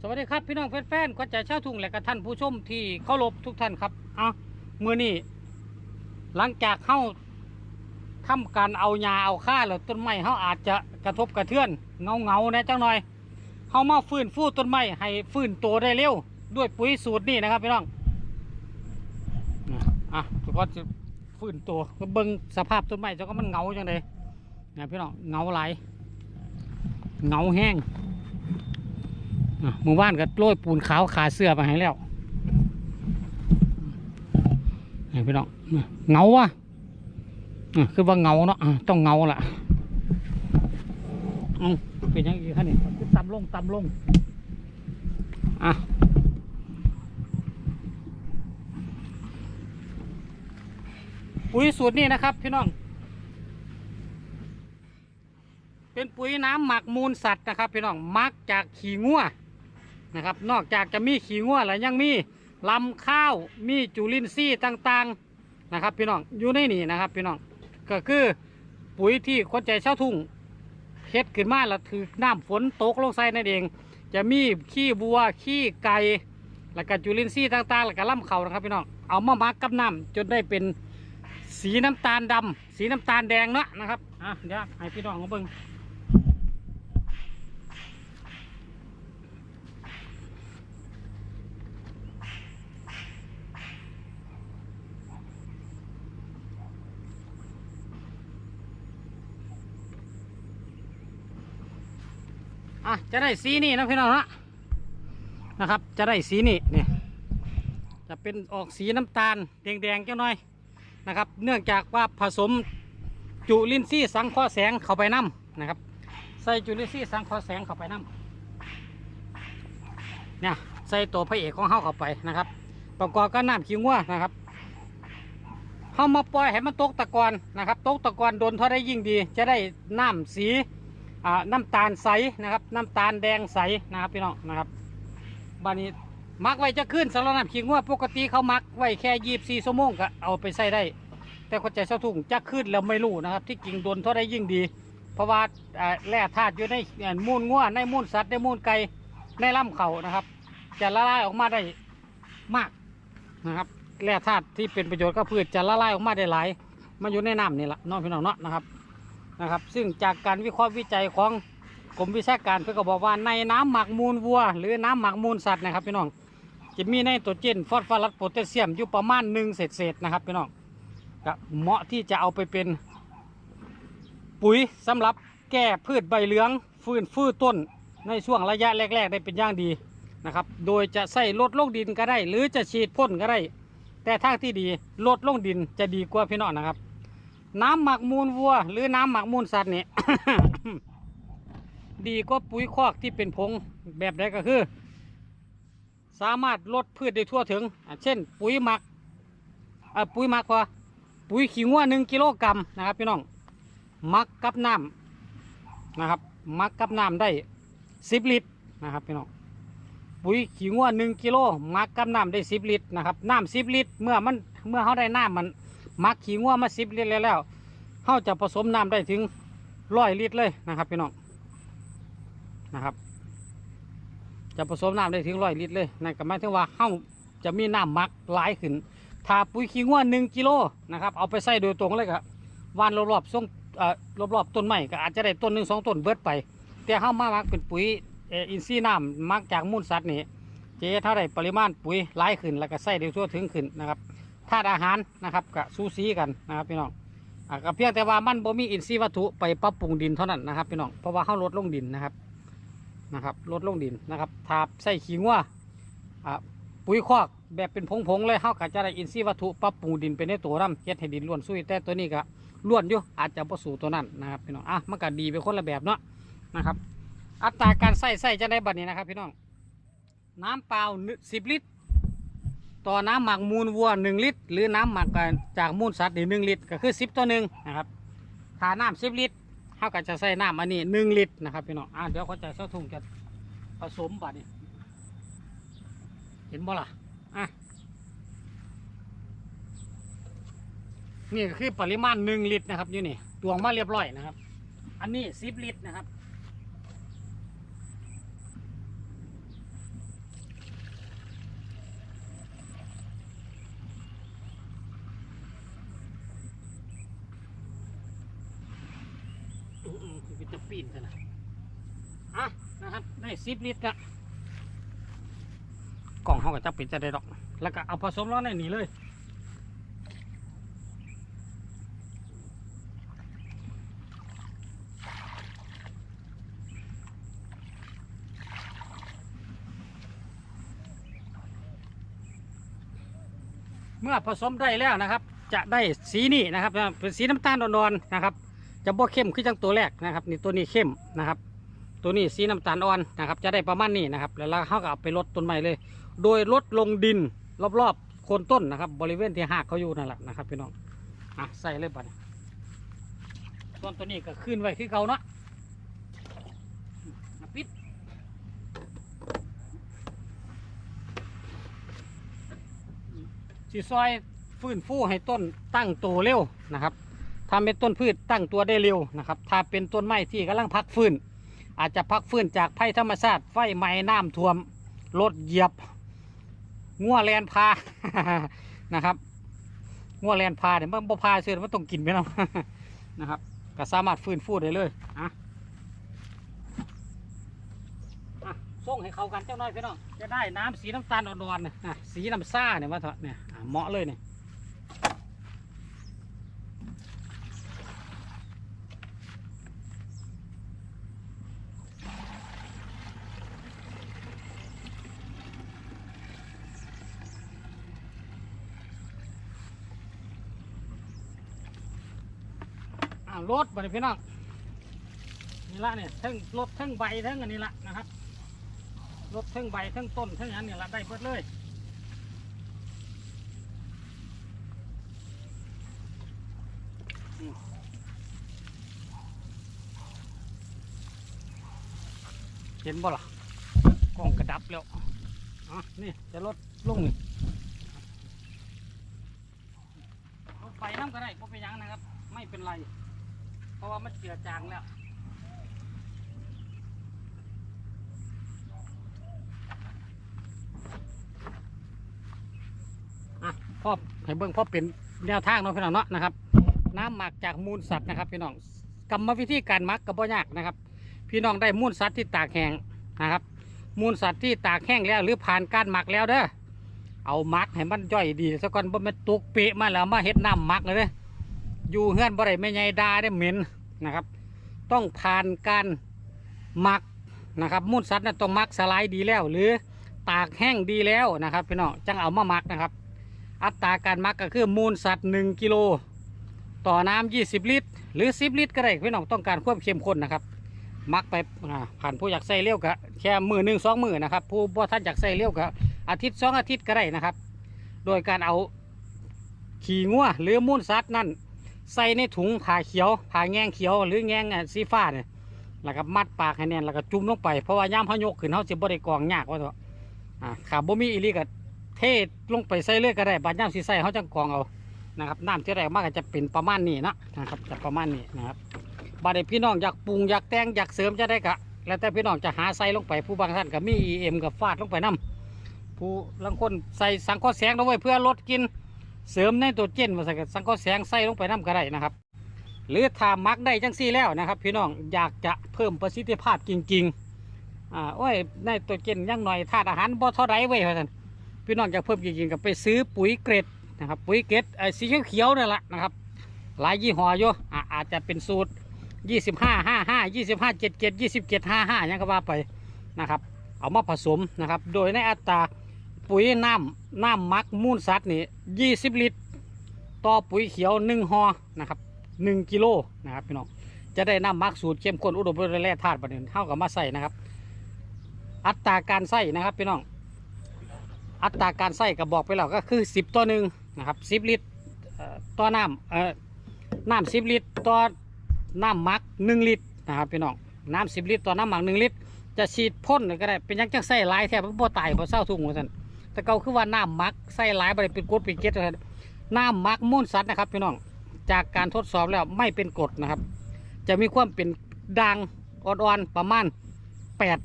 สวัสดีครับพี่น้องแฟนๆขวัญใจชาวทุ่งและก็ท่านผู้ชมที่เคารพทุกท่านครับ เอาเมื่อนี้หลังจากเข้าทำการเอายาเอาค่าแล้วต้นไม้เขาอาจจะกระทบกระเทือนเงาเงาๆนะจังหน่อยเขามาฟื้นฟูต้นไม้ให้ฟื้นตัวได้เร็ว ด้วยปุ๋ยสูตรนี่นะครับพี่น้องอะอะทุกคนจะฟื้นตัวก็เบิ่งสภาพต้นไม้จ้าก็มันเงาจังเลยนะพี่น้องเงาหลเงาแห้ง อะหมู่บ้านก็โรยปูนขาวขาเสื้อมาให้แล้วนี่พี่น้องอะเงาวะอะคือว่าเงาเนาะต้องเงาล่ะอืมเป็นยังไงคะนี่คือต่ำลงต่ำลงอะปุ๋ยสูตรนี้นะครับพี่น้อง เป็นปุ๋ยน้ำหมักมูลสัตว์นะครับพี่น้องหมักจากขี้งัว นะครับ นอกจากจะมีขี้งัวแล้วยังมีลำข้าวมีจุลินทรีย์ต่างๆนะครับ พี่น้องอยู่ในนี่นะครับ พี่น้องก็คือปุ๋ยที่คนใจเช่าทุ่งเฮ็ดขึ้นมาแล้วถือน้ำฝนตกลงใส่นั่นเอง จะมีขี้บัวขี้ไก่แล้วก็จุลินทรีย์ต่างๆแล้วก็ลำเขานะครับพี่น้องเอามามักกับน้ำจนได้เป็นสีน้ำตาลดำสีน้ำตาลแดงเนาะนะครับอะเดี๋ยวให้พี่น้องเขาเบิ่ง อะจะได้สีนี่นะพี่น้องนะนะครับ จะได้สีนี่เนี่ยจะเป็นออกสีน้ำตาลแดงๆเจ้าน่อยนะครับ เนื่องจากว่าผสมจุลินทรีย์สังเคราะห์แสงเข้าไปน้ำนะครับ ใส่จุลินทรีย์สังเคราะห์แสงเข้าไปน้ำเนี่ยใส่ตัวพระเอกของเขาเข้าไปนะครับ ประกอบกับน้ำขี้งัวนะครับเขามาปล่อยให้มันตกตะกอนนะครับ ตกตะกอนโดนเท่าได้ยิ่งดี จะได้น้ำสี น้ำตาลใสนะครับ น้ำตาลแดงใสนะครับพี่น้องนะครับบานี้มักไว้จะขึ้นสำหรับน้ำขิงว่าปกติเขามักไว้แค่ยีบสี่ชั่วโมงก็เอาไปใส่ได้ แต่คนใจเศร้าทุ่งจะขึ้นแล้วไม่รู้นะครับ ที่กิ่งโดนเท่าได้ยิ่งดี เพราะว่าแร่ธาตุอยู่ในมูลงัวในมูลสัตว์ในมูลไก่ในลำเขานะครับ จะละลายออกมาได้มากนะครับแร่ธาตุที่เป็นประโยชน์กับพืชจะละลายออกมาได้หลาย มันอยู่ในน้ำนี่แหละน้องพี่น้องเนาะนะครับ นะครับ ซึ่งจากการวิเคราะห์วิจัยของกรมวิชาการเพื่อก็บอกว่าในน้ำหมักมูลวัว หรือน้ำหมักมูลสัตว์นะครับพี่น้องจะมีไนโตรเจนฟอสฟอรัสโพแทสเซียมอยู่ประมาณหนึ่งเศษๆนะครับพี่น้องก็เหมาะที่จะเอาไปเป็นปุ๋ยสำหรับแก้พืชใบเหลือง ฟื้นฟูต้นในช่วงระยะแรก ๆ ได้เป็นอย่างดีนะครับ โดยจะใส่ลดลงดินก็ได้ หรือจะฉีดพ่นก็ได้ แต่ทางที่ดีลดลงดินจะดีกว่าพี่น้องนะครับ น้ำหมักมูลวัว หรือน้ำหมักมูลสัตว์เนี่ย ดีกว่าปุ๋ยคอกที่เป็นผงแบบใดก็คือ สามารถลดพืชได้ทั่วถึง เช่น ปุ๋ยหมักปุ๋ยหมักว่าปุ๋ยขี้งัวหนึ่งกิโลกรัมนะครับพี่น้องหมักกับน้ำนะครับหมักกับน้ำได้สิบลิตรนะครับพี่น้องปุ๋ยขี้งัวหนึ่งกิโลหมักกับน้ำได้สิบลิตรนะครับน้ำสิบลิตรเมื่อมันเมื่อเขาได้น้ำมัน มักขี้งัวมาสิบลิตรแล้วแล้วเขาจะผสมน้ำได้ถึงร้อยลิตรเลยนะครับพี่น้องนะครับ จะผสมน้ำได้ถึงร้อยลิตรเลยนั่นก็หมายถึงว่าเขาจะมีน้ำมักหลายขึ้นถ้าปุ๋ยขี้งัวหนึ่งกิโลนะครับเอาไปใส่โดยตรงเลยครับวานรอบๆส่งเอ่อรอบๆต้นไม้ก็อาจจะได้ต้นหนึ่งสองต้นเบิดไป แต่เข้ามามักเป็นปุ๋ยอินทรีย์น้ำมักจากมูลสัตว์นี่เฮ็ดเท่าไรปริมาณปุ๋ยหลายขึ้นแล้วก็ใส่ได้ทั่วถึงขึ้นนะครับ ธาตุอาหารนะครับกับซูซีกันนะครับพี่น้องอะก็เพียงแต่ว่ามันบ่มีอินทรีย์วัตถุไปปรับปรุงดินเท่านั้นนะครับพี่น้องเพราะว่าเข้าลดลงดินนะครับนะครับลดลงดินนะครับถ้าใส่ขี้งัวอะปุ๋ยคอกแบบเป็นผงๆเลยเข้าก็จะได้อินทรีย์วัตถุปรับปรุงดินเป็นในตัวน้ำเฮ็ดให้ดินล้วนซุยแต่ตัวนี้ก็ล้วนอยู่อาจจะบ่สู่ตัวนั้นนะครับพี่น้องอะมันก็ดีไปคนละแบบเนาะนะครับ อัตราการใส่ใส่จะได้บัดนี้นะครับพี่น้องน้ำเปล่าสิบลิตร ต่อน้ำหมักมูลวัวหนึ่งลิตร หรือน้ำหมักจากมูลสัตว์หนึ่งลิตร ก็คือสิบต่อหนึ่งนะครับถ้าน้ำสิบลิตรเขาก็จะใส่น้ำอันนี้หนึ่งลิตรนะครับพี่น้องอะเดี๋ยวเขาจะเส้าทุ่งจะผสมบัดนี้เห็นบ่ล่ะอะนี่ก็คือปริมาณหนึ่งลิตรนะครับอยู่นี่ตวงมาเรียบร้อยนะครับ อันนี้สิบลิตรนะครับ เป็นจะปีนกันนะอะนะครับได้สิบลิตรละกล่องเขาก็จะปิดจะได้ดอก แล้วก็เอาผสมแล้วในนี้เลยเมื่อผสมได้แล้วนะครับ จะได้สีนี่นะครับเป็นสีน้ำตาลอ่อนๆนะครับ จะบ่เข้มขึ้นจังตัวแรกนะครับนี่ตัวนี้เข้มนะครับ ตัวนี้สีน้ำตาลอ่อนนะครับ จะได้ประมาณนี้นะครับ แล้วเราเขาก็เอาไปลดต้นไม้เลย โดยลดลงดินรอบๆโคนต้นนะครับ บริเวณที่หากเขาอยู่นั่นแหละนะครับพี่น้องอะใส่เลยปัดต้นตัวนี้ก็ขึ้นไว้คือเก่าเนาะปิดสีซอยฟื้นฟูให้ต้นตั้งโตเร็วนะครับ ทำเป็นต้นพืชตั้งตัวได้เร็วนะครับ ถ้าเป็นต้นไม้ที่กำลังพักฟื้น อาจจะพักฟื้นจากภัยธรรมชาติ ไฟไหม้น้ำท่วม รถเหยียบงัวแลนพา นะครับงัวแลนพาเนี่ยมันบ่พาเชื่อมันต้องกินไปแล้วนะครับ ก็สามารถฟื้นฟูได้เลยอะอะส่งให้เขากันเจ้าน้อยพี่น้อง จะได้น้ำสีน้ำตาลอ่อนๆนะอะสีน้ำซ่าเนี่ยว่าเถอะเนี่ยเหมาะเลยเนี่ย อ่ารถบัดนี้พี่น้องนี่ละเนี่ยทั้งรถทั้งใบทั้งอันนี้ละนะครับรถทั้งใบทั้งต้นทั้งอันนี้ละได้เบิดเลยเห็นบ่ล่ะกล้องกระดับแล้วอะนี่จะลดลงนี่รถไฟน้ำก็ได้บ่เป็นยังนะครับ ไม่เป็นไร เพราะว่ามันเจือจางแล้วอะพ่อให้เบิ่งพ่อเป็นแนวทางเนาะพี่น้องเนาะนะครับ น้ำหมักจากมูลสัตว์นะครับพี่น้องกรรมวิธีการหมักก็บ่ยากนะครับ พี่น้องได้มูลสัตว์ที่ตากแห้งนะครับ มูลสัตว์ที่ตากแห้งแล้ว หรือผ่านการหมักแล้วเด้อเอาหมักให้มันย่อยดีซะก่อนบ่มันตุกเปะมาแล้วมาเฮ็ดน้ำหมักเลยเด้อ อยู่เฮือนบ่ได้ไม่ใหญ่ดาได้เหม็นนะครับ ต้องผ่านการหมักนะครับมูลสัตว์นั้นต้องหมักสลายดีแล้ว หรือตากแห้งดีแล้วนะครับพี่น้องจังเอามาหมักนะครับ อัตราการหมักก็คือมูลสัตว์1กิโลต่อน้ำ20 ลิตร หรือ 10 ลิตรก็ได้พี่น้องต้องการความเข้มข้นนะครับหมักไปผ่านผู้อยากใส่เร็วก็แค่มือหนึ่งสองมือนะครับ ผู้บ่ท่านอยากใส่เร็วก็อาทิตย์สองอาทิตย์ก็ได้นะครับ โดยการเอาขี่งัวหรือมูลสัตว์นั่น ใส่ในถุงผ้าเขียวผ้าแง่งเขียวหรือแงงอะสีฟ้าเนี่ยแล้วก็มัดปากให้แน่นแล้วก็จุ่มลงไปเพราะว่าย่ามเขายกขึ้นเขาจะบ่ได้กรองยากว่าเถอะอ่าขาบ่มีอีลีก็เทลงไปใส่เลยก็ได้บาดย่ามสีใส่เขาจังกรองเอานะครับน้ำที่แรกมากก็จะเป็นประมาณนี้นะนะครับจะประมาณนี้นะครับบาดเดพี่น้องอยากปรุงอยากแต่งอยากเสริมจะได้กะแล้วแต่พี่น้องจะหาใส่ลงไปผู้บางท่านก็มี EM กับฟาดลงไปน้ำผู้ลางคนใส่สังเคราะห์แสงลงไว้เพื่อลดกิน เสริมในตัวเจนมาใส่กับสังเคราะห์แสงใส่ลงไปน้ำก็ได้นะครับ หรือถ้ามักได้จังซี่แล้วนะครับ พี่น้องอยากจะเพิ่มประสิทธิภาพจริงๆอ่าโอ้ยในตัวเจนยังหน่อยธาตุอาหารบ่เท่าไรเว้ยท่านพี่น้องอยากเพิ่มจริงๆก็ไปซื้อปุ๋ยเกรดนะครับปุ๋ยเกรดไอ้สีเขียวๆนั่นแหละนะครับ หลายยี่ห้ออยู่อะอาจจะเป็นสูตร 25 55 25 77 27 55ยังก็ว่าไปนะครับ เอามาผสมนะครับ โดยในอัตรา ปุ๋ยน้ำน้ำมักมูลสัตว์นี่ยี่สิบลิตร ต่อปุ๋ยเขียวหนึ่งหอนะครับหนึ่งกิโลนะครับพี่น้องจะได้น้ำมักสูตรเข้มข้นอุดมไปด้วยแร่ธาตุประเด็นเท่ากับมาใส่นะครับ อัตราการใส่นะครับพี่น้องอัตราการใส่ก็บอกไปแล้วก็คือสิบต่อหนึ่งนะครับสิบลิตรต่อน้ำเอ่อน้ำสิบลิตรต่อน้ำมักหนึ่งลิตรนะครับพี่น้องน้ำสิบลิตรต่อน้ำหมักหนึ่งลิตรจะฉีดพ่นก็ได้เป็นยังจังใส่ลายแทบบ่ตายบ่เศร้าทุ่งว่าซั่น แต่เก่าคือว่าน้ำมักใส่หลายบริเป็นกรดเป็นเกล็ดนะครับน้ำมักมูลสัตว์นะครับพี่น้องจากการทดสอบแล้วไม่เป็นกรดนะครับ จะมีความเป็นด่างอ่อนๆประมาณแปด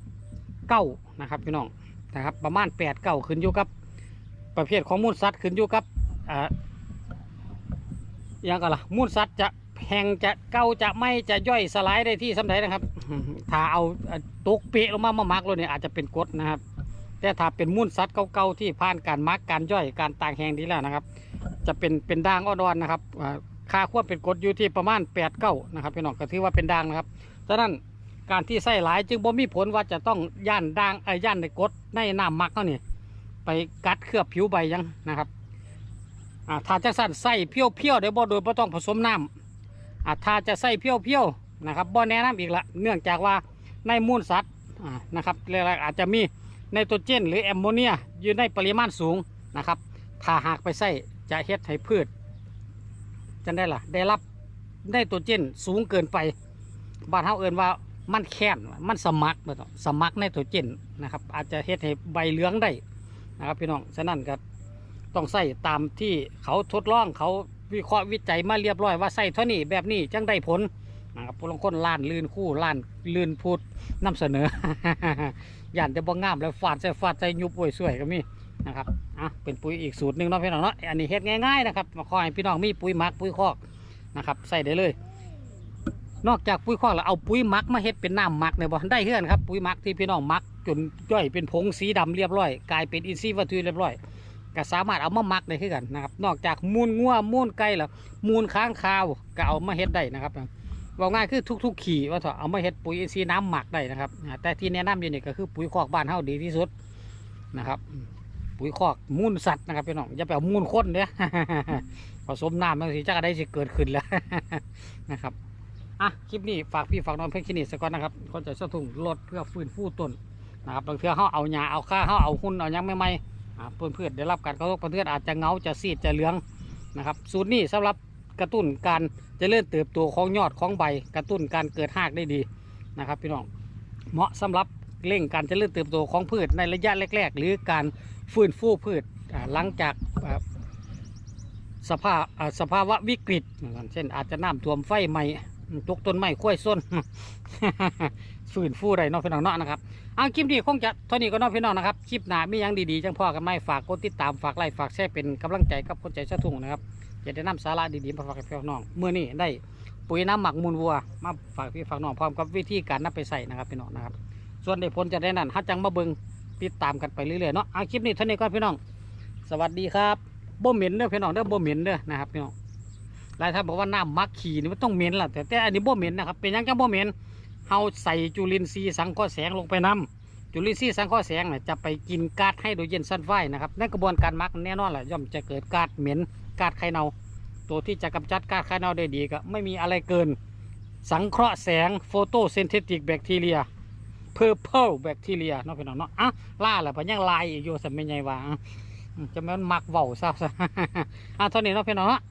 เก้านะครับพี่น้องนะครับประมาณแปดเก้าขึ้นอยู่กับ ประเภทของมูลสัตว์ขึ้นอยู่กับอ่าอย่างกันล่ะมูลสัตว์จะแพแห้งจะเก่าจะไม่จะย่อยสลายได้ที่สำใดนะครับ ถ้าเอาเอ่อตกเปะลงมามามักเลยเนี่ยอาจจะเป็นกดนะครับ แต่ถ้าเป็นมูลสัตว์เก่าๆที่ผ่านการมักการย่อยการตากแห้งดีแล้วนะครับ จะเป็นเป็นด่างอ่อนๆนะครับอ่าค่าควบเป็นกดอยู่ที่ประมาณ8ปดเก้านะครับพี่น้องก็ถือว่าเป็นด่างนะครับฉะนั้นการที่ใส่หลายจึงบ่มีผลว่าจะต้องย่านด่างไอ้ย่านในกดในน้ำมักเขานี่ไปกัดเคลือบผิวใบยังนะครับอ่าถ้าจะสั่นใส่เพี้ยวเดี๋ยวบ่โดยบ่ต้องผสมน้ำอ่าถ้าจะใส่เพี้ยวๆนะครับบ่แนะนำอีกละเนื่องจากว่าในมูลสัตว์นะครับเรียกว่าอาจจะมี ไนโตรเจน หรือแอมโมเนียอยู่ในปริมาณสูงนะครับ ถ้าหากไปใส่จะเฮ็ดให้พืชจังได้ล่ะ ได้รับได้ตัวเจนสูงเกินไป บ้านเฮาเอิ้นว่ามันแค้นมันสมัครบ่ต้องสมัครในตัวเจนนะครับ อาจจะเฮ็ดให้ใบเหลืองได้นะครับพี่น้องฉะนั้นก็ต้องใส่ตามที่เขาทดลองเขาวิเคราะห์วิจัยมาเรียบร้อยว่าใส่เท่านี้แบบนี้จังได้ผลนะครับพลางคนล้านลื่นคู่ล้านลื่นพูดนำเสนอ ย่านจะบ่งามแล้วฟาดใส่ฟาดใส่ยุบโวยสวยก็มีนะครับอะเป็นปุ๋ยอีกสูตรหนึ่งเนาะพี่น้องเนาะอันนี้เฮ็ดง่ายๆนะครับมาขอให้พี่น้องมีปุ๋ยหมักปุ๋ยคอกนะครับใส่ได้เลย นอกจากปุ๋ยคอกแล้วเอาปุ๋ยหมักมาเฮ็ดเป็นน้ำหมักเนี่ยบ่ได้เฮือนครับปุ๋ยหมักที่พี่น้องหมักจนย่อยเป็นผงสีดำเรียบร้อย กลายเป็นอินทรีย์วัตถุเรียบร้อยก็สามารถเอามาหมักได้คือกันนะครับนอกจากมูลงัวมูลไก่แล้วมูลค้างคาวก็เอามาเฮ็ดได้นะครับ ว่าง่ายคือทุก ๆ ขี่ว่าเถอะเอามาเฮ็ดปุ๋ยอินทรีย์น้ำหมักได้นะครับ แต่ที่แนะนำอยู่นี่ก็คือปุ๋ยคอกบ้านเฮาดีที่สุดนะครับ ปุ๋ยคอกมูลสัตว์นะครับพี่น้องอย่าไปเอามูลคนเด้อผสมน้ำมันสิจักได้สิเกิดขึ้นแล้วนะครับอะคลิปนี้ฝากพี่ฝากน้องเพื่อนคลินิกสก่อนนะครับก็จะสะทุ่งลดเพื่อฟื้นฟูต้นนะครับบางเทื่อเขาเอาหญ้าเอาข้าเขาเอาหุ้นเอายังไม่ไม่ๆอ่าเพื่อนเพื่อนได้รับการกระทบกระเทือนอาจจะเงาจะซีดจะเหลืองนะครับ สูตรนี้สำหรับกระตุ้นการ จะเจริญเติบโตของยอดของใบกระตุ้นการเกิดหากได้ดีนะครับ พี่น้องเหมาะสำหรับเร่งการเจริญเติบโตของพืชในระยะแรก ๆ หรือการฟื้นฟูพืชหลังจากสภาพสภาวะวิกฤต เช่นอาจจะน้ำท่วมไฟไหม้ตกต้นไม้ข้วยส้นฟื้นฟูได้เนอกพี่น้องเนาะนะครับ เอาคลิปนี้คงจะเท่านี้ก็เนอกพี่น้องนะครับคลิปหน้ามียังดีๆจังพ่อกันไม่ฝากกดติดตามฝากไลค์ฝากแชร์เป็นกำลังใจกับคนใจชะทุ่งนะครับจะได้นำสาระดีๆมาฝากพี่น้องเมื่อนี้ได้ปุ๋ยน้ำหมักมูลวัวมาฝากพี่ฝากน้องพร้อมกับวิธีการนำไปใส่นะครับพี่น้องนะครับ ส่วนได้ผลจะได้นั่นฮัจังมาเบิงติดตามกันไปเรื่อยๆเนาะเอาคลิปนี้เท่านี้ก่อนพี่น้อง สวัสดีครับบ่เหม็นเด้อพี่น้องเด้อบ่เหม็นเด้อนะครับพี่น้องหลายท่านบอกว่าน้ำมักขี่นี่มันต้องเหม็นล่ะแต่แต่อันนี้บ่เหม็นนะครับเป็นยังจังบ่เหม็น เฮาใส่จุลินทรีย์สังเคราะห์แสงลงไปนํจุลินทรีย์สังเคราะห์แสงน่ะจะไปกินก๊าซไฮโดรเจนซัลไฟด์นะครับในกระบวนการมักแน่นอนแหละย่อมจะเกิดก๊าซเหม็นก๊าซไข่เน่าตัวที่จะกำจัดก๊าซไข่เน่าได้ดีก็ไม่มีอะไรเกิน สังเคราะห์แสงโฟโตเซนเทติกแบคทีเรีย purple bacteria เนาะพี่น้องเนาะอะล่าแหละพะยังลายอีกอยู่สมัยไงวะอะอืมจะแม่นมักเว้าซะอะเท่านี้เนาะพี่น้องเนาะ